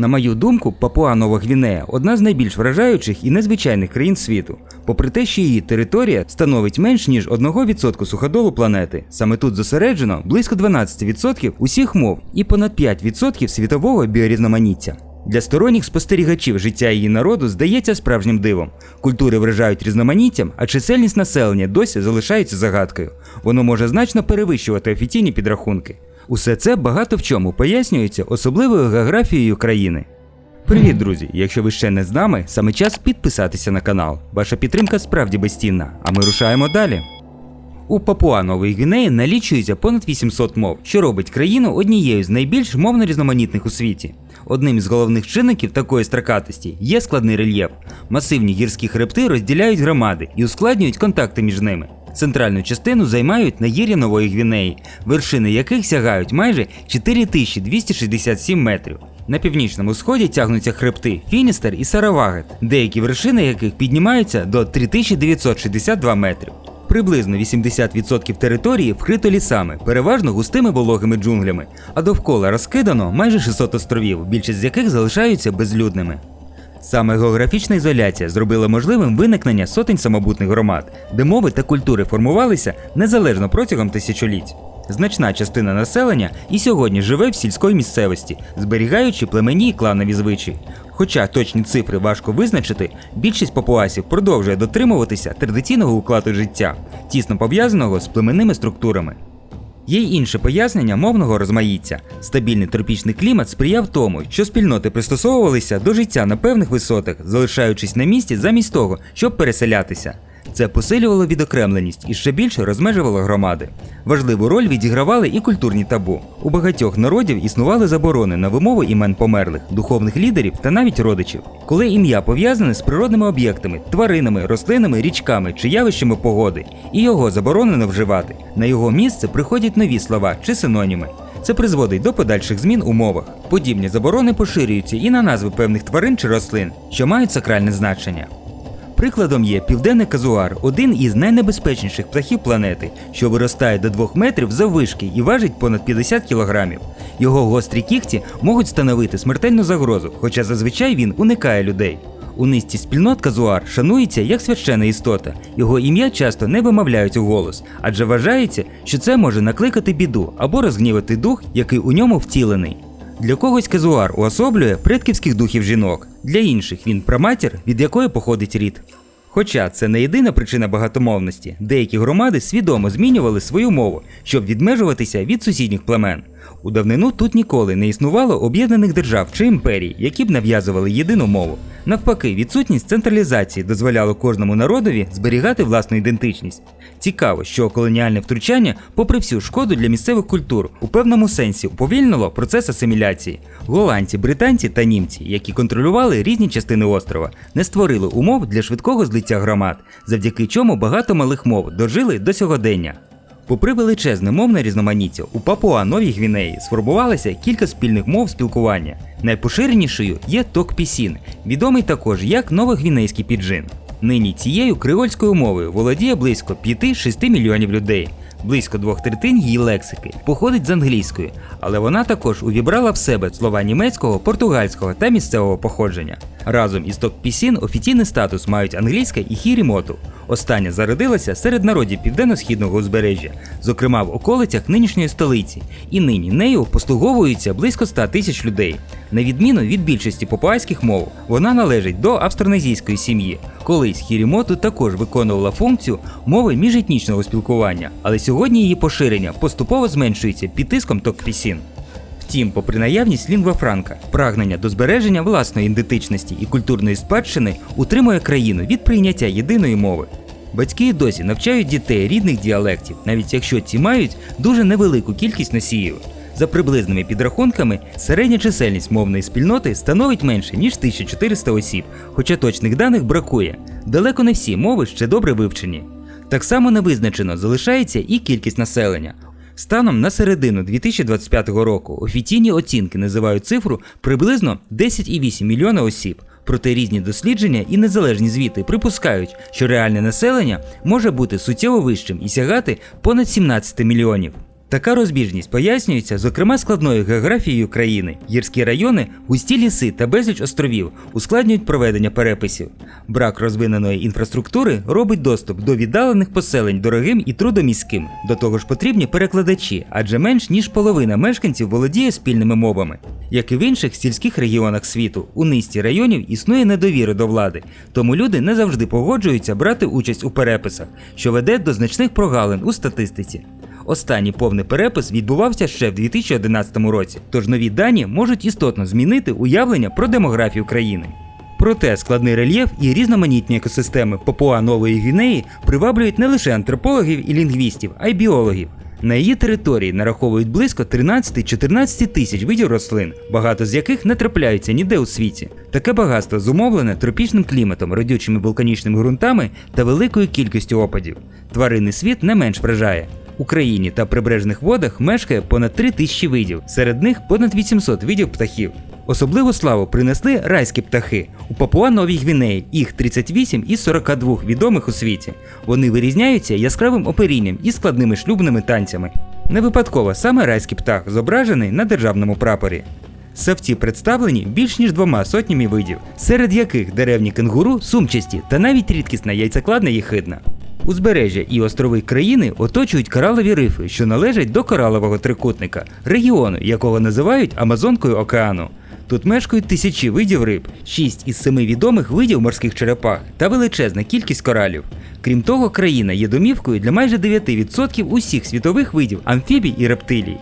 На мою думку, Папуа Нова Гвінея одна з найбільш вражаючих і незвичайних країн світу. Попри те, що її територія становить менш ніж 1% суходолу планети. Саме тут зосереджено близько 12% усіх мов і понад 5% світового біорізноманіття. Для сторонніх спостерігачів життя її народу здається справжнім дивом. Культури вражають різноманіттям, а чисельність населення досі залишається загадкою. Воно може значно перевищувати офіційні підрахунки. Усе це багато в чому пояснюється особливою географією країни. Привіт, друзі! Якщо ви ще не з нами, саме час підписатися на канал. Ваша підтримка справді безцінна, а ми рушаємо далі. У Папуа Нової Гвінеї налічується понад 800 мов, що робить країну однією з найбільш мовно різноманітних у світі. Одним із головних чинників такої стракатості є складний рельєф. Масивні гірські хребти розділяють громади і ускладнюють контакти між ними. Центральну частину займають нагір'я Нової Гвінеї, вершини яких сягають майже 4267 метрів. На північному сході тягнуться хребти Фіністер і Саравагет, деякі вершини яких піднімаються до 3962 метрів. Приблизно 80% території вкрито лісами, переважно густими вологими джунглями, а довкола розкидано майже 600 островів, більшість з яких залишаються безлюдними. Саме географічна ізоляція зробила можливим виникнення сотень самобутних громад, де мови та культури формувалися незалежно протягом тисячоліть. Значна частина населення і сьогодні живе в сільській місцевості, зберігаючи племені і кланові звичаї. Хоча точні цифри важко визначити, більшість папуасів продовжує дотримуватися традиційного укладу життя, тісно пов'язаного з племенними структурами. Є й інше пояснення мовного розмаїття. Стабільний тропічний клімат сприяв тому, що спільноти пристосовувалися до життя на певних висотах, залишаючись на місці замість того, щоб переселятися. Це посилювало відокремленість і ще більше розмежувало громади. Важливу роль відігравали і культурні табу. У багатьох народів існували заборони на вимову імен померлих, духовних лідерів та навіть родичів. Коли ім'я пов'язане з природними об'єктами, тваринами, рослинами, річками чи явищами погоди, і його заборонено вживати. На його місце приходять нові слова чи синоніми. Це призводить до подальших змін у мовах. Подібні заборони поширюються і на назви певних тварин чи рослин, що мають сакральне значення. Прикладом є південний казуар, один із найнебезпечніших птахів планети, що виростає до 2 метрів заввишки і важить понад 50 кілограмів. Його гострі кігті можуть становити смертельну загрозу, хоча зазвичай він уникає людей. У низці спільнот казуар шанується як священна істота. Його ім'я часто не вимовляють у голос, адже вважається, що це може накликати біду або розгнівати дух, який у ньому втілений. Для когось казуар уособлює предківських духів жінок, для інших він праматір, від якої походить рід. Хоча це не єдина причина багатомовності, деякі громади свідомо змінювали свою мову, щоб відмежуватися від сусідніх племен. У давнину тут ніколи не існувало об'єднаних держав чи імперій, які б нав'язували єдину мову. Навпаки, відсутність централізації дозволяла кожному народові зберігати власну ідентичність. Цікаво, що колоніальне втручання, попри всю шкоду для місцевих культур, у певному сенсі уповільнило процес асиміляції. Голландці, британці та німці, які контролювали різні частини острова, не створили умов для швидкого злиття громад, завдяки чому багато малих мов дожили до сьогодення. Попри величезне мовне різноманіття, у Папуа Новій Гвінеї сформувалося кілька спільних мов спілкування. Найпоширенішою є токпісін, відомий також як новогвінейський піджин. Нині цією креольською мовою володіє близько 5-6 мільйонів людей. Близько двох третин її лексики походить з англійської, але вона також увібрала в себе слова німецького, португальського та місцевого походження. Разом із токпісін офіційний статус мають англійська і хірімоту. Остання зародилася серед народів південно-східного узбережжя, зокрема в околицях нинішньої столиці, і нині нею послуговуються близько 100 тисяч людей. На відміну від більшості попуайських мов, вона належить до австронезійської сім'ї. Колись хірімоту також виконувала функцію мови міжетнічного спілкування, але сьогодні її поширення поступово зменшується під тиском токпісін. Втім, попри наявність лінгва франка, прагнення до збереження власної ідентичності і культурної спадщини утримує країну від прийняття єдиної мови. Батьки і досі навчають дітей рідних діалектів, навіть якщо ті мають дуже невелику кількість носіїв. За приблизними підрахунками, середня чисельність мовної спільноти становить менше ніж 1400 осіб, хоча точних даних бракує. Далеко не всі мови ще добре вивчені. Так само не визначено залишається і кількість населення. Станом на середину 2025 року офіційні оцінки називають цифру приблизно 10,8 мільйона осіб. Проте різні дослідження і незалежні звіти припускають, що реальне населення може бути суттєво вищим і сягати понад 17 мільйонів. Така розбіжність пояснюється, зокрема, складною географією країни. Гірські райони, густі ліси та безліч островів ускладнюють проведення переписів. Брак розвиненої інфраструктури робить доступ до віддалених поселень дорогим і трудоміським. До того ж потрібні перекладачі, адже менш ніж половина мешканців володіє спільними мовами. Як і в інших сільських регіонах світу, у низці районів існує недовіра до влади, тому люди не завжди погоджуються брати участь у переписах, що веде до значних прогалин у статистиці. Останній повний перепис відбувався ще в 2011 році, тож нові дані можуть істотно змінити уявлення про демографію країни. Проте складний рельєф і різноманітні екосистеми Папуа Нової Гвінеї приваблюють не лише антропологів і лінгвістів, а й біологів. На її території нараховують близько 13-14 тисяч видів рослин, багато з яких не трапляються ніде у світі. Таке багатство зумовлене тропічним кліматом, родючими вулканічними ґрунтами та великою кількістю опадів. Тваринний світ не менш вражає. Україні та прибережних водах мешкає понад 3 тисячі видів, серед них понад 800 видів птахів. Особливу славу принесли райські птахи. У Папуа Новій Гвінеї їх 38 із 42 відомих у світі. Вони вирізняються яскравим оперінням і складними шлюбними танцями. Не випадково саме райський птах зображений на державному прапорі. Савці представлені більш ніж двома сотнями видів, серед яких деревні кенгуру, сумчасті та навіть рідкісна яйцекладна єхидна. Узбережжя і острови країни оточують коралові рифи, що належать до коралового трикутника, регіону, якого називають Амазонкою океану. Тут мешкають тисячі видів риб, шість із семи відомих видів морських черепах та величезна кількість коралів. Крім того, країна є домівкою для майже 9% усіх світових видів амфібій і рептилій.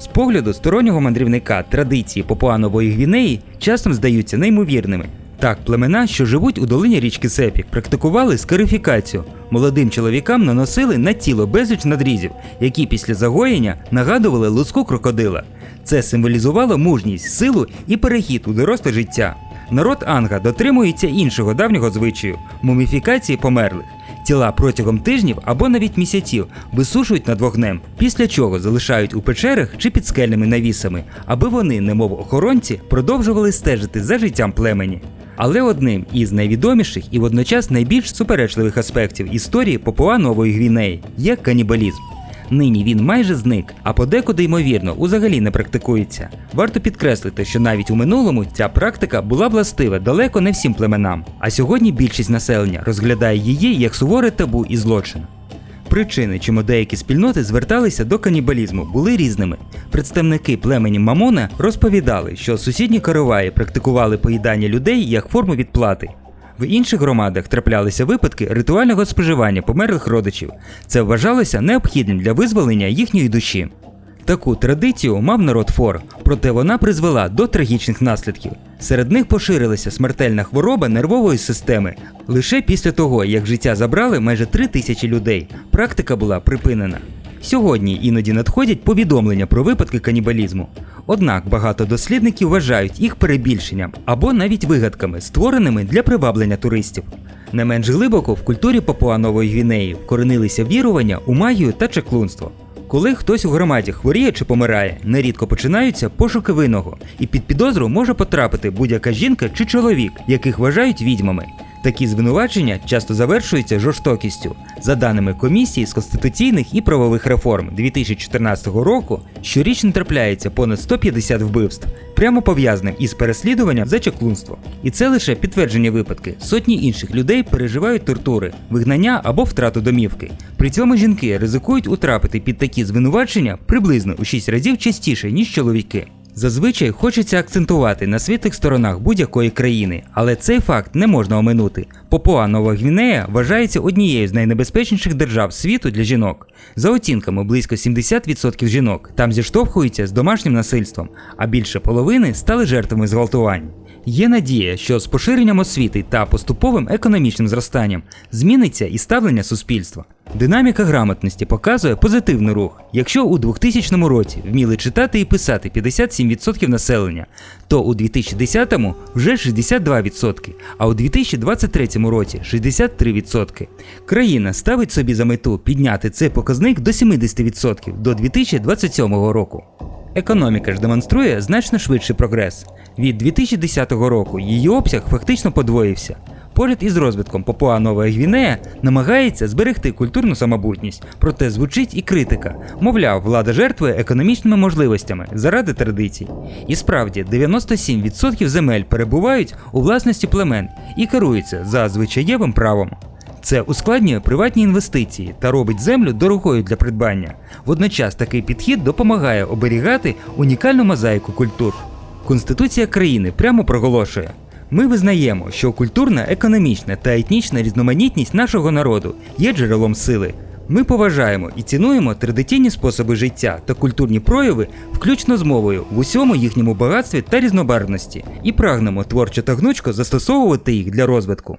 З погляду стороннього мандрівника традиції Папуанової Гвінеї часом здаються неймовірними. Так, племена, що живуть у долині річки Сепік, практикували скарифікацію. Молодим чоловікам наносили на тіло безліч надрізів, які після загоєння нагадували луску крокодила. Це символізувало мужність, силу і перехід у доросле життя. Народ Анга дотримується іншого давнього звичаю муміфікації померлих. Тіла протягом тижнів або навіть місяців висушують над вогнем, після чого залишають у печерах чи під скельними навісами, аби вони, немов охоронці, продовжували стежити за життям племені. Але одним із найвідоміших і водночас найбільш суперечливих аспектів історії Папуа Нової Гвінеї є канібалізм. Нині він майже зник, а подекуди, ймовірно, узагалі не практикується. Варто підкреслити, що навіть у минулому ця практика була властива далеко не всім племенам, а сьогодні більшість населення розглядає її як суворе табу і злочин. Причини, чому деякі спільноти зверталися до канібалізму, були різними. Представники племені Мамона розповідали, що сусідні караваї практикували поїдання людей як форму відплати. В інших громадах траплялися випадки ритуального споживання померлих родичів. Це вважалося необхідним для визволення їхньої душі. Таку традицію мав народ фор, проте вона призвела до трагічних наслідків. Серед них поширилася смертельна хвороба нервової системи. Лише після того, як життя забрали майже три тисячі людей, практика була припинена. Сьогодні іноді надходять повідомлення про випадки канібалізму. Однак багато дослідників вважають їх перебільшенням або навіть вигадками, створеними для приваблення туристів. Не менш глибоко в культурі Папуа Нової Гвінеї вкоренилися вірування у магію та чаклунство. Коли хтось у громаді хворіє чи помирає, нерідко починаються пошуки винного, і під підозру може потрапити будь-яка жінка чи чоловік, яких вважають відьмами. Такі звинувачення часто завершуються жорстокістю. За даними комісії з конституційних і правових реформ 2014 року, щорічно трапляється понад 150 вбивств, прямо пов'язаним із переслідуванням за чаклунство. І це лише підтверджені випадки. Сотні інших людей переживають тортури, вигнання або втрату домівки. При цьому жінки ризикують утрапити під такі звинувачення приблизно у 6 разів частіше, ніж чоловіки. Зазвичай хочеться акцентувати на світлих сторонах будь-якої країни, але цей факт не можна оминути. Попуа Нова Гвінея вважається однією з найнебезпечніших держав світу для жінок. За оцінками, близько 70% жінок там зіштовхуються з домашнім насильством, а більше половини стали жертвами зґвалтувань. Є надія, що з поширенням освіти та поступовим економічним зростанням зміниться і ставлення суспільства. Динаміка грамотності показує позитивний рух. Якщо у 2000 році вміли читати і писати 57% населення, то у 2010 вже 62%, а у 2023 році 63%. Країна ставить собі за мету підняти цей показник до 70% до 2027 року. Економіка ж демонструє значно швидший прогрес. Від 2010 року її обсяг фактично подвоївся. поряд із розвитком Папуа Нова Гвінея намагається зберегти культурну самобутність, проте звучить і критика. Мовляв, влада жертвує економічними можливостями заради традицій. І справді, 97% земель перебувають у власності племен і керуються за звичаєвим правом. Це ускладнює приватні інвестиції та робить землю дорогою для придбання. Водночас такий підхід допомагає оберігати унікальну мозаїку культур. Конституція країни прямо проголошує: ми визнаємо, що культурна, економічна та етнічна різноманітність нашого народу є джерелом сили. Ми поважаємо і цінуємо традиційні способи життя та культурні прояви, включно з мовою в усьому їхньому багатстві та різнобарвності, і прагнемо творчо та гнучко застосовувати їх для розвитку.